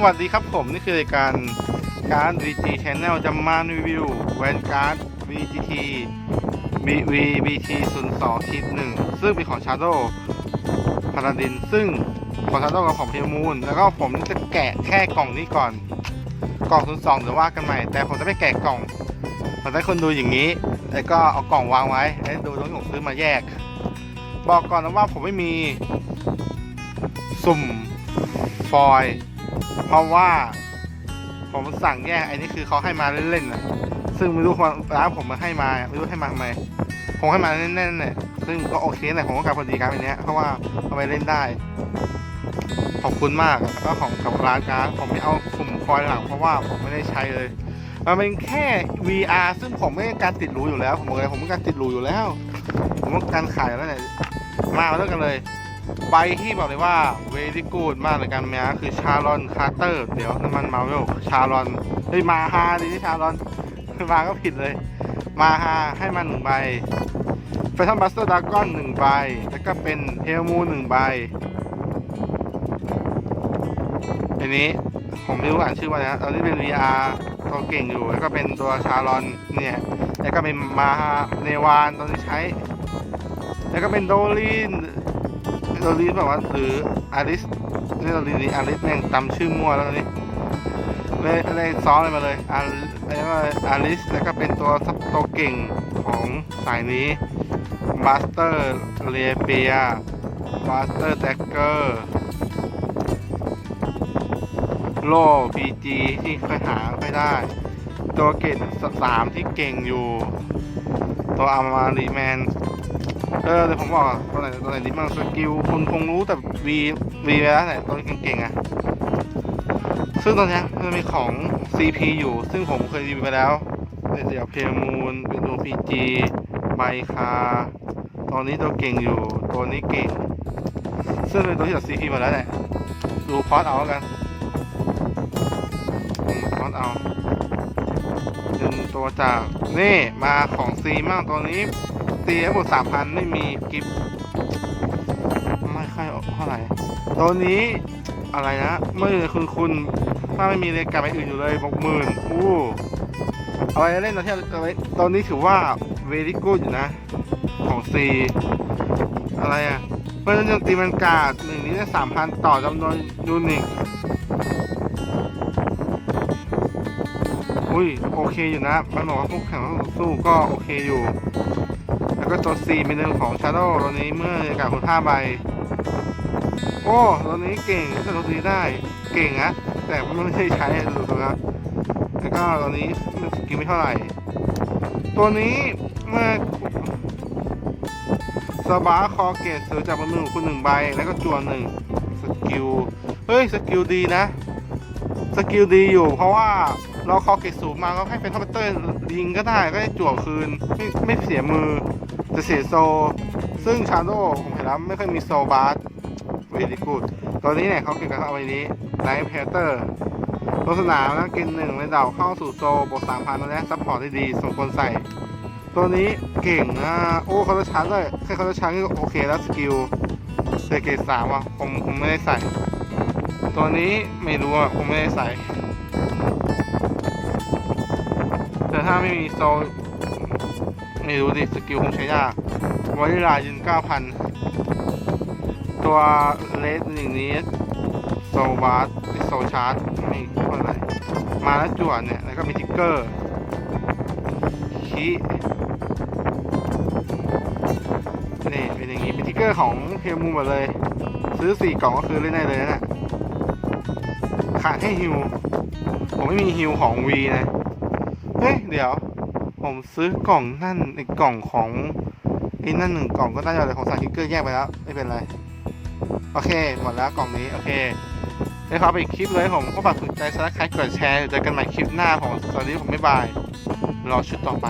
วัสดีครับผมนี่คือรายการการ VG Channel จะมารีวิวแวนการ์ด VGT VBT 0 2คิด1ซึ่งเป็นของ Shadow พาราดิน ซึ่งของ Shadow กับของเพลมูนแล้วก็ผมจะแกะแค่กล่องนี้ก่อน กล่อง 02เดี๋ยวว่ากันใหม่ แต่ผมจะไม่แกะกล่องผมจะให้คนดูอย่างนี้ แล้วก็เอากล่องวางไว้แล้ดูตรงที่ผมซื้อมาแยก บอกก่อนนะว่าผมไม่มี สุ่มฟอยล์ เพราะว่าผมสั่งแยกไอ้นี่คือเขาให้มาเล่นๆนะซึ่งไม่รู้ร้านผมมาให้มาไม่รู้ให้มาทำไมผมให้มาแน่นๆเนี่ยซึ่งก็โอเคแหละผมก็การพอดีการแบบนี้ยเพราะว่าเอาไปเล่นได้ขอบคุณมากแล้วก็ของกับร้านการผมไม่เอาสุ่มฟอยหลังเพราะว่าผมไม่ได้ใช้เลย มันเป็นแค่ VR ซึ่งผมไม่การติดหรูอยู่แล้ว ผมบอกเลยผมไม่การติดหรูอยู่แล้ว ผมต้องการขายแล้วเนี่ยมาเริ่มกันเลย ใบที่บอกเลยว่าเวรี่กูดมากเลยกันแม้คือชาลอนคาร์เตอร์ เดี๋ยวน้ำมันมาเวลชาลอนเฮ้ยมาฮาดิที่ชาลอนมาก็ผิดเลย มาฮาให้มาหนึ่งใบแฟชั่นบัสเตอร์ดากอนหนึ่งใบ แล้วก็เป็นเฮลมูหนึ่งใบอันนี้ผมไม่รู้อ่านชื่อว่าอะไรนะตอนนี้เป็น VR ตัวเก่งอยู่ แล้วก็เป็นตัวชาลอนเนี่ย แล้วก็เป็นมาฮาเนวานตอนนี้ใช้ แล้วก็เป็นโดลิน โดลินแบบว่าหรืออาริสนี่โดลินนี่อาริสแม่งจำชื่อมั่วแล้วนี่เลยเลยซ้อนเลยมาเลยอาแล้วก็อาริสแล้วก็เป็นตัวซับตัวเก่งของสายนี้บัสเตอร์เรเปียบัสเตอร์แจ็คเกอร์โลพีจีที่เคยหาไม่ได้ ตัวเก่งสามที่เก่งอยู่ ตัวอามารีแมน เออเดี๋ยวผมบอกอะตัวไหนตัวไหนที่มันสกิลคุณคงรู้แต่วีวีไปแล้วไหนตัวเก่งๆอะซึ่งตอนนี้มันมีของ CP อยู่ ซึ่งผมเคยรีวิวไปแล้วเดี๋ยวเพลมูนเป็นตัว PG ไบคาตอนนี้ตัวเก่งอยู่ตัวนี้เก่ง ซึ่งเป็นตัวที่จาก CP มาแล้วแหละดูพอดเอากันพอดเอาดึงตัวจาก นี่มาของ C มั่งตัวนี้ ตีให้หมดสามพันไม่มีกิฟต์ไม่ค่อยเท่าไหร่ตัวนี้อะไรนะเมื่คุณคุณถ้าไม่มีเลยกลับไปอื่นอยู่เลยบอกหมื่นอู้อาไว้เล่นตอนที่อาไว้ตอนนี้ถือว่าเวรี่กูดอยู่นะ ของซีอะไรอะเมื่อโจมตีมันกาดหนึ่งนี้ได้สามพันต่อจำนวนยูนิตอุ้ยโอเคอยู่นะมันบอกว่าพวกแข่งสู้ก็โอเคอยู่ ก็ตัว C เป็นเรื่องของ Shadow ตัวนี้เมื่อกับคุณ5ใบ โอ้ตัวนี้เก่งแต่ตัวนี้ได้ เก่งนะแต่มันไม่ได้ใช้ดูตัวครับ แล้วก็ตัวนี้สกิลไม่เท่าไหร่ ตัวนี้เมื่อสบาคอเกตซื้อจากบมือของคุณหนึ่งใบ แล้วก็จวนหนึ่งสกิล เฮ้ย สกิลดีนะ สกิลดีอยู่เพราะว่า เราคอเกตสูมาก็ให้เป็นทัพเตอร์ยิงก็ได้ก็ได้จั่วคืนไม่ไม่เสียมือจะเสียโซ ซึ่งชาโดผมเห็นแล้วไม่ค่อยมีโซบาร์เวดีกูดตัวนี้เนี่ยเขาเก็บกันเอาไว้นี้ไลท์เพเตอร์ลงสนามนะกินหนึ่งในเดาเข้าสู่โซบวกสามพันตัวซัพพอร์ตได้ดีสมควรใส่ ตัวนี้เก่งนะโอ้เขาจะชาร์จเลยแค่เขาจะชาร์จก็โอเคแล้วสกิลเซเกตสามอะผมผมไม่ได้ใส่ ตัวนี้ไม่รู้อะผมไม่ได้ใส่ ถ้าไม่มีโซไม่รู้ดิสกิลคงใช้ยากวอลิลายืน9,000ตัวเลสอย่างนี้โซบาร์โซชาร์จไม่เท่าไหร่มาแล้วจวดเนี่ย แล้วก็มีทิกเกอร์คีนี่เป็นอย่างนี้เป็นทิกเกอร์ของเพมูหมดเลย ซื้อ4กล่องก็คือเล่นได้เลยนะขาดให้ฮิว ผมไม่มีฮิวของ V นะ เฮ้ยเดี๋ยว ผมซื้อกล่องนั่นในกล่องของไอ้นั่นหนึ่งกล่องก็ได้เลยของสาคิกเกอร์แยกไปแล้ว ไม่เป็นไร โอเค หมดแล้วกล่องนี้ โอเคได้ครับไปอีกคลิปเลยผมก็ฝากสนใจซับสไครกดแชร์เจอกันใหม่คลิปหน้าของตอนนี้ผมไม่บาย รอชุดต่อไป